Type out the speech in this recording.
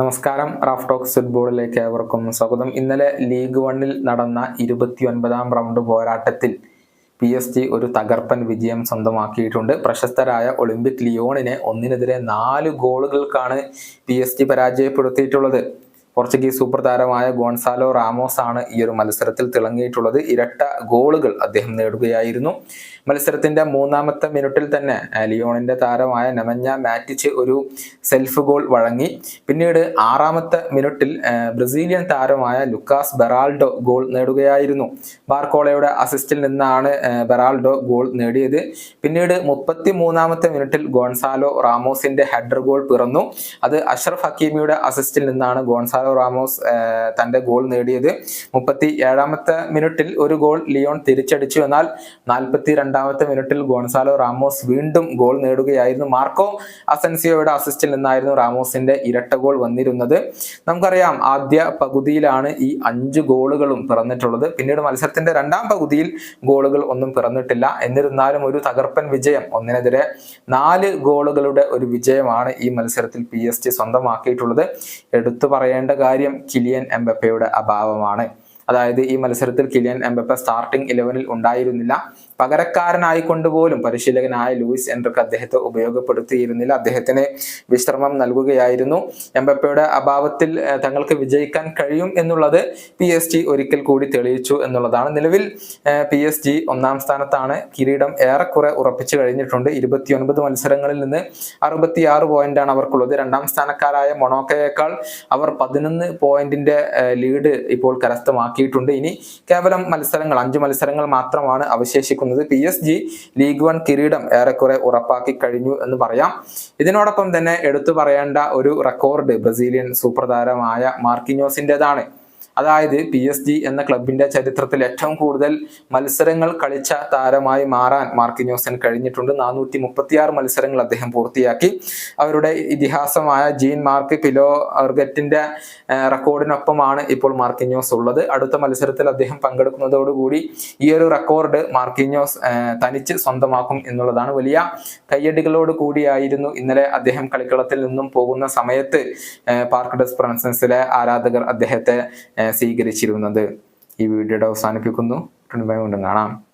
നമസ്കാരം Raf talks ഫുട്ബോളിലേക്ക് ഏവർക്കും സ്വാഗതം. ഇന്നലെ ലീഗ് വണ്ണിൽ നടന്ന ഇരുപത്തി ഒൻപതാം റൗണ്ട് പോരാട്ടത്തിൽ പി എസ് ജി ഒരു തകർപ്പൻ വിജയം സ്വന്തമാക്കിയിട്ടുണ്ട്. പ്രശസ്തരായ ഒളിമ്പിക് ലിയോണിനെ ഒന്നിനെതിരെ നാല് ഗോളുകൾക്കാണ് പി എസ് ജി പരാജയപ്പെടുത്തിയിട്ടുള്ളത്. പോർച്ചുഗീസ് സൂപ്പർ താരമായ ഗോൺസാലോ റാമോസ് ആണ് ഈ ഒരു മത്സരത്തിൽ തിളങ്ങിയിട്ടുള്ളത്. ഇരട്ട ഗോളുകൾ അദ്ദേഹം നേടുകയായിരുന്നു. മത്സരത്തിന്റെ മൂന്നാമത്തെ മിനിറ്റിൽ തന്നെ ലിയോണിന്റെ താരമായ നെമഞ്ഞ മാറ്റിച്ച് ഒരു സെൽഫ് ഗോൾ വഴങ്ങി. പിന്നീട് ആറാമത്തെ മിനിറ്റിൽ ബ്രസീലിയൻ താരമായ ലുക്കാസ് ബെറാൾഡോ ഗോൾ നേടുകയായിരുന്നു. ബാർക്കോളയുടെ അസിസ്റ്റിൽ നിന്നാണ് ബെറാൾഡോ ഗോൾ നേടിയത്. പിന്നീട് മുപ്പത്തി മൂന്നാമത്തെ മിനിറ്റിൽ ഗോൺസാലോ റാമോസിന്റെ ഹെഡർ ഗോൾ പിറന്നു. അത് അഷ്റഫ് ഹക്കീമിയുടെ അസിസ്റ്റിൽ നിന്നാണ് ഗോൺസാലോ റാമോസ് തന്റെ ഗോൾ നേടിയത് മുപ്പത്തി ഏഴാമത്തെ മിനിറ്റിൽ ഒരു ഗോൾ ലിയോൺ തിരിച്ചടിച്ചു. എന്നാൽ നാൽപ്പത്തി രണ്ടാമത്തെ മിനിറ്റിൽ ഗോൺസാലോ റാമോസ് വീണ്ടും ഗോൾ നേടുകയായിരുന്നു. മാർക്കോ അസൻസിയോയുടെ അസിസ്റ്റിൽ നിന്നായിരുന്നു റാമോസിന്റെ ഇരട്ട ഗോൾ വന്നിരുന്നത്. നമുക്കറിയാം ആദ്യ പകുതിയിലാണ് ഈ അഞ്ച് ഗോളുകളും പിറന്നിട്ടുള്ളത്. പിന്നീട് മത്സരത്തിന്റെ രണ്ടാം പകുതിയിൽ ഗോളുകൾ ഒന്നും പിറന്നിട്ടില്ല. എന്നിരുന്നാലും ഒരു തകർപ്പൻ വിജയം ഒന്നിനെതിരെ നാല് ഗോളുകളുടെ ഒരു വിജയമാണ് ഈ മത്സരത്തിൽ പി എസ് സ്വന്തമാക്കിയിട്ടുള്ളത്. എടുത്തു പറയേണ്ട കാര്യം കിലിയൻ എംബപ്പയുടെ അഭാവമാണ്. അതായത് ഈ മത്സരത്തിൽ കിലിയൻ എംബപ്പ സ്റ്റാർട്ടിംഗ് ഇലവനിൽ ഉണ്ടായിരുന്നില്ല. പകരക്കാരനായിക്കൊണ്ട് പോലും പരിശീലകനായ ലൂയിസ് എൻറിക്ക് അദ്ദേഹത്തെ ഉപയോഗപ്പെടുത്തിയിരുന്നില്ല. അദ്ദേഹത്തിന് വിശ്രമം നൽകുകയായിരുന്നു. എംബപ്പയുടെ അഭാവത്തിൽ തങ്ങൾക്ക് വിജയിക്കാൻ കഴിയും എന്നുള്ളത് പി എസ് ജി ഒരിക്കൽ കൂടി തെളിയിച്ചു എന്നുള്ളതാണ്. നിലവിൽ പി എസ് ജി ഒന്നാം സ്ഥാനത്താണ്. കിരീടം ഏറെക്കുറെ ഉറപ്പിച്ചു കഴിഞ്ഞിട്ടുണ്ട്. ഇരുപത്തിയൊൻപത് മത്സരങ്ങളിൽ നിന്ന് അറുപത്തിയാറ് പോയിന്റാണ് അവർക്കുള്ളത്. രണ്ടാം സ്ഥാനക്കാരായ മൊണോക്കയേക്കാൾ അവർ പതിനൊന്ന് പോയിന്റിന്റെ ലീഡ് ഇപ്പോൾ കരസ്ഥമാക്കിയിട്ടുണ്ട് ഇനി കേവലം മത്സരങ്ങൾ അഞ്ച് മത്സരങ്ങൾ മാത്രമാണ് അവശേഷിക്കുന്നത്. P S G league one കിരീടം ഏറെക്കുറെ ഉറപ്പാക്കി കഴിഞ്ഞു എന്ന് പറയാം. ഇതിനോടൊപ്പം തന്നെ എടുത്തു പറയേണ്ട ഒരു റെക്കോർഡ് ബ്രസീലിയൻ സൂപ്പർ താരമായ മാർക്കിനോസിന്റെതാണ് അതായത് പി എസ് ജി എന്ന ക്ലബിന്റെ ചരിത്രത്തിൽ ഏറ്റവും കൂടുതൽ മത്സരങ്ങൾ കളിച്ച താരമായി മാറാൻ മാർക്കിനോസിന് കഴിഞ്ഞിട്ടുണ്ട്. നാനൂറ്റി മുപ്പത്തിയാറ് മത്സരങ്ങൾ അദ്ദേഹം പൂർത്തിയാക്കി. അവരുടെ ഇതിഹാസമായ ജീൻ മാർക്ക് പിലോ അർഗറ്റിന്റെ റെക്കോർഡിനൊപ്പമാണ് ഇപ്പോൾ മാർക്കിന്യൂസ് ഉള്ളത്. അടുത്ത മത്സരത്തിൽ അദ്ദേഹം പങ്കെടുക്കുന്നതോടുകൂടി ഈ ഒരു റെക്കോർഡ് മാർക്കിന്യൂസ് തനിച്ച് സ്വന്തമാക്കും എന്നുള്ളതാണ് വലിയ കയ്യടികളോട് കൂടിയായിരുന്നു ഇന്നലെ അദ്ദേഹം കളിക്കളത്തിൽ നിന്നും പോകുന്ന സമയത്ത് പാർക്ക് ഡെസ് പ്രൻസൻസിലെ ആരാധകർ അദ്ദേഹത്തെ സ്വീകരിച്ചിരുന്നത്. ഈ വീഡിയോയുടെ അവസാനിപ്പിക്കുന്നു. കാണാം.